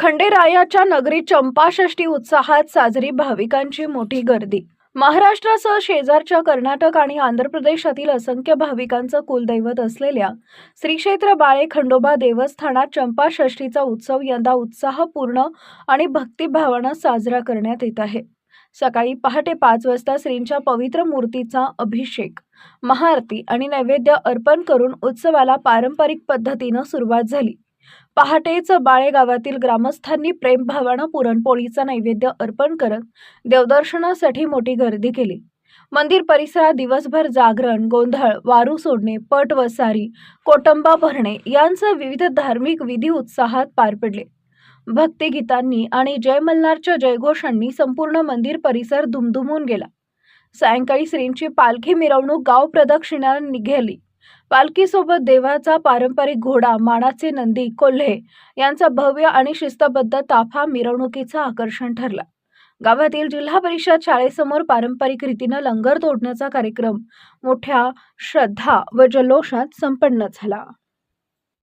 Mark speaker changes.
Speaker 1: खंडेरायाच्या नगरी चंपाषष्ठी उत्साहात साजरी भाविकांची मोठी गर्दी. महाराष्ट्रासह शेजारच्या कर्नाटक आणि आंध्र प्रदेशातील असंख्य भाविकांचं कुलदैवत असलेल्या श्रीक्षेत्र बाळे खंडोबा देवस्थानात चंपाषष्ठीचा उत्सव यंदा उत्साहपूर्ण आणि भक्तिभावानं साजरा करण्यात येत आहे. सकाळी पहाटे पाच वाजता श्रींच्या पवित्र मूर्तीचा अभिषेक महाआरती आणि नैवेद्य अर्पण करून उत्सवाला पारंपरिक पद्धतीनं सुरुवात झाली. पहाटेच बाळे गावातील ग्रामस्थांनी प्रेमभावानं पुरणपोळीचा नैवेद्य अर्पण करत देवदर्शनासाठी मोठी गर्दी केली. मंदिर परिसरात दिवसभर जागरण गोंधळ वारू सोडणे पट वसारी कोटंबा भरणे यांसह विविध धार्मिक विधी उत्साहात पार पडले. भक्तिगीतांनी आणि जय मल्हारच्या जयघोषांनी संपूर्ण मंदिर परिसर दुमदुमून गेला. सायंकाळी श्रींची पालखी मिरवणूक गाव प्रदक्षिणा निघाली. पालखीसोबत देवाचा पारंपरिक घोडा मानाचे नंदी कोल्हे यांचा भव्य आणि शिस्तबद्ध ताफा मिरवणुकीचं आकर्षण ठरला. गावातील जिल्हा परिषद शाळेसमोर पारंपरिक रीतीनं लंगर तोडण्याचा कार्यक्रम मोठ्या श्रद्धा व जल्लोषात संपन्न झाला.